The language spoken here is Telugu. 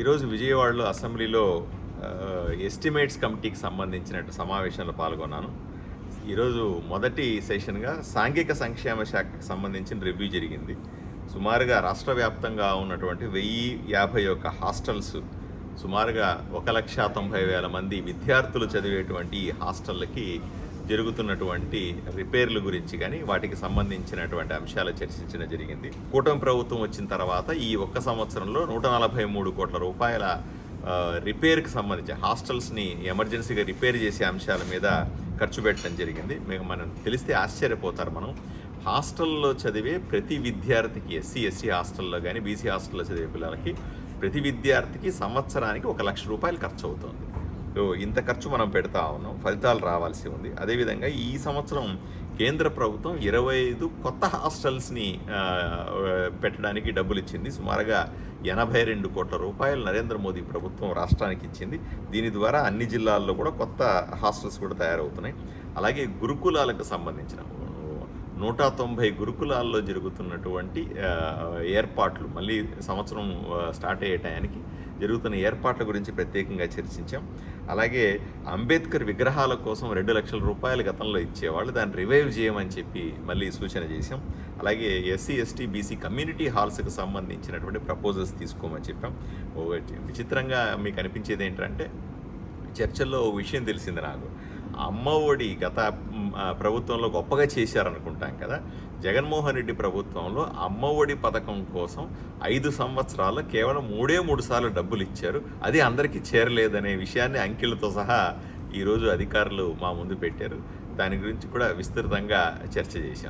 ఈరోజు విజయవాడలో అసెంబ్లీలో ఎస్టిమేట్స్ కమిటీకి సంబంధించిన సమావేశంలో పాల్గొన్నాను. ఈరోజు మొదటి సెషన్గా సాంఘిక సంక్షేమ శాఖకు సంబంధించిన రివ్యూ జరిగింది. సుమారుగా రాష్ట్ర వ్యాప్తంగా ఉన్నటువంటి వెయ్యి యాభై ఒక్క హాస్టల్స్ సుమారుగా ఒక లక్ష తొంభై వేల మంది విద్యార్థులు చదివేటువంటి ఈ హాస్టళ్ళకి జరుగుతున్నటువంటి రిపేర్ల గురించి కానీ వాటికి సంబంధించినటువంటి అంశాలు చర్చించడం జరిగింది. కూటమి ప్రభుత్వం వచ్చిన తర్వాత ఈ ఒక్క సంవత్సరంలో నూట నలభై మూడు కోట్ల రూపాయల రిపేర్కి సంబంధించి హాస్టల్స్ని ఎమర్జెన్సీగా రిపేర్ చేసే అంశాల మీద ఖర్చు పెట్టడం జరిగింది. మీకు మనం తెలిస్తే ఆశ్చర్యపోతారు మనం. హాస్టల్లో చదివే ప్రతి విద్యార్థికి ఎస్సీ ఎస్సీ హాస్టల్లో కానీ బీసీ హాస్టల్లో చదివే పిల్లలకి ప్రతి విద్యార్థికి సంవత్సరానికి ఒక లక్ష రూపాయలు ఖర్చు అవుతుంది ఇంత ఖర్చు మనం పెడతా ఉన్నాం ఫలితాలు రావాల్సి ఉంది. అదేవిధంగా ఈ సంవత్సరం కేంద్ర ప్రభుత్వం ఇరవై ఐదు కొత్త హాస్టల్స్ని పెట్టడానికి డబ్బులు ఇచ్చింది సుమారుగా ఎనభై రెండు కోట్ల రూపాయలు నరేంద్ర మోదీ ప్రభుత్వం రాష్ట్రానికి ఇచ్చింది. దీని ద్వారా అన్ని జిల్లాల్లో కూడా కొత్త హాస్టల్స్ కూడా తయారవుతున్నాయి. అలాగే గురుకులాలకు సంబంధించిన నూట తొంభై గురుకులాల్లో జరుగుతున్నటువంటి ఏర్పాట్లు మళ్ళీ సంవత్సరం స్టార్ట్ అయ్యే టయానికి జరుగుతున్న ఏర్పాట్ల గురించి ప్రత్యేకంగా చర్చించాం. అలాగే అంబేద్కర్ విగ్రహాల కోసం రెండు లక్షల రూపాయలు గతంలో ఇచ్చేవాళ్ళు దాన్ని రివైవ్ చేయమని చెప్పి మళ్ళీ సూచన చేశాం. అలాగే ఎస్సీ ఎస్టీ బీసీ కమ్యూనిటీ హాల్స్కి సంబంధించినటువంటి ప్రపోజల్స్ తీసుకోమని చెప్పాం. ఒకటి విచిత్రంగా మీకు అనిపించేది ఏంటంటే చర్చల్లో విషయం తెలిసింది నాకు. అమ్మ ఒడి గత ప్రభుత్వంలో గొప్పగా చేశారనుకుంటాం. కదా? జగన్మోహన్ రెడ్డి ప్రభుత్వంలో అమ్మ ఒడి పథకం కోసం ఐదు సంవత్సరాలు కేవలం మూడే మూడు సార్లు డబ్బులు ఇచ్చారు. అది అందరికీ చేరలేదనే విషయాన్ని అంకెలతో సహా ఈరోజు అధికారులు మా ముందు పెట్టారు. దాని గురించి కూడా విస్తృతంగా చర్చ చేశాం.